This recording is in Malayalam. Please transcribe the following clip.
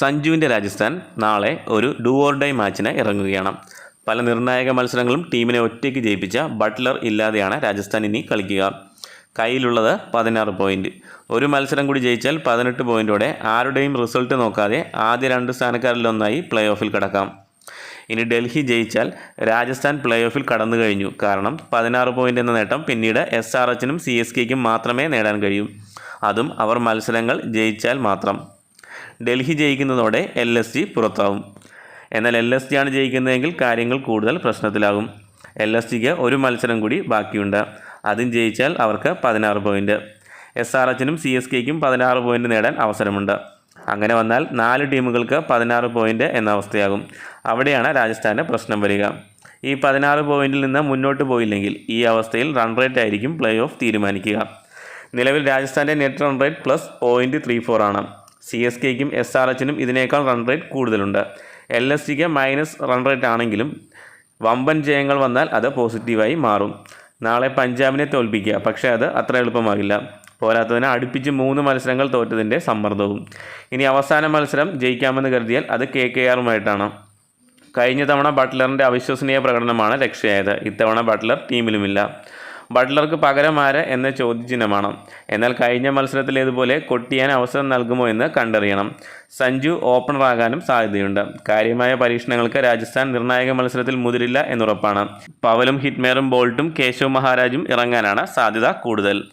സഞ്ജുവിന്റെ രാജസ്ഥാൻ നാളെ ഒരു ഡു ഓർ ഡൈ മാച്ചിന് ഇറങ്ങുകയാണ്. പല നിർണായക മത്സരങ്ങളും ടീമിനെ ഒറ്റയ്ക്ക് ജയിപ്പിച്ച ബട്ട്ലർ ഇല്ലാതെയാണ് രാജസ്ഥാൻ ഇനി കളിക്കുക. കയ്യിലുള്ളത് പതിനാറ് പോയിന്റ് ഒരു മത്സരം കൂടി ജയിച്ചാൽ പതിനെട്ട് പോയിന്റോടെ ആരുടെയും റിസൾട്ട് നോക്കാതെ ആദ്യ രണ്ട് സ്ഥാനക്കാരിലൊന്നായി പ്ലേ ഓഫിൽ കടക്കാം. ഇനി ഡൽഹി ജയിച്ചാൽ രാജസ്ഥാൻ പ്ലേ ഓഫിൽ കടന്നു കഴിഞ്ഞു. കാരണം പതിനാറ് പോയിന്റ് എന്ന നേട്ടം പിന്നീട് എസ് ആർ എച്ചിനും സി എസ് കെക്കും മാത്രമേ നേടാൻ കഴിയൂ. അതും അവർ മത്സരങ്ങൾ ജയിച്ചാൽ മാത്രം. ഡൽഹി ജയിക്കുന്നതോടെ എൽ എസ് ജി പുറത്താവും. എന്നാൽ എൽ എസ് ജി ആണ് ജയിക്കുന്നതെങ്കിൽ കാര്യങ്ങൾ കൂടുതൽ പ്രശ്നത്തിലാകും. എൽ എസ് ജിക്ക് ഒരു മത്സരം കൂടി ബാക്കിയുണ്ട്. അതും ജയിച്ചാൽ അവർക്ക് പതിനാറ് പോയിന്റ് എസ് ആർ എച്ചിനും സി എസ് കെക്കും പതിനാറ് പോയിന്റ് നേടാൻ അവസരമുണ്ട്. അങ്ങനെ വന്നാൽ നാല് ടീമുകൾക്ക് പതിനാറ് പോയിന്റ് എന്ന അവസ്ഥയാകും. അവിടെയാണ് രാജസ്ഥാന്റെ പ്രശ്നം വരിക. ഈ പതിനാറ് പോയിന്റിൽ നിന്ന് മുന്നോട്ട് പോയില്ലെങ്കിൽ ഈ അവസ്ഥയിൽ റൺ റേറ്റ് ആയിരിക്കും പ്ലേ ഓഫ് തീരുമാനിക്കുക. നിലവിൽ രാജസ്ഥാന്റെ net run rate plus point three four ആണ്. സി എസ് കെക്കും എസ് ആർ എച്ചിനും ഇതിനേക്കാൾ റൺ റേറ്റ് കൂടുതലുണ്ട്. എൽ എസ് സിക്ക് മൈനസ് റൺ റേറ്റ് ആണെങ്കിലും വമ്പൻ ജയങ്ങൾ വന്നാൽ അത് പോസിറ്റീവായി മാറും. നാളെ പഞ്ചാബിനെ തോൽപ്പിക്കുക. പക്ഷേ അത് അത്ര എളുപ്പമാകില്ല. പോരാത്തതിന് അടുപ്പിച്ച് മൂന്ന് മത്സരങ്ങൾ തോറ്റതിന്റെ സമ്മർദ്ദവും. ഇനി അവസാന മത്സരം ജയിക്കാമെന്ന് കരുതിയാൽ അത് കെ കെ ആറുമായിട്ടാണ് കഴിഞ്ഞ തവണ ബട്ട്ലറിന്റെ അവിശ്വസനീയ പ്രകടനമാണ് രക്ഷയായത്. ഇത്തവണ ബട്ട്ലർ ടീമിലുമില്ല ബട്ട്ലർക്ക് പകരം ആര് എന്ന ചോദ്യചിഹ്നമാണ്. എന്നാൽ കഴിഞ്ഞ മത്സരത്തിലേതുപോലെ കൊട്ടിയാൻ അവസരം നൽകുമോ എന്ന് കണ്ടറിയണം. സഞ്ജു ഓപ്പണറാകാനും സാധ്യതയുണ്ട്. കാര്യമായ പരീക്ഷണങ്ങൾക്ക് രാജസ്ഥാൻ നിർണായക മത്സരത്തിൽ മുതിരില്ല എന്നുറപ്പാണ്. പവലും ഹിറ്റ്മേറും ബോൾട്ടും കേശവ് മഹാരാജും ഇറങ്ങാനാണ് സാധ്യത കൂടുതൽ.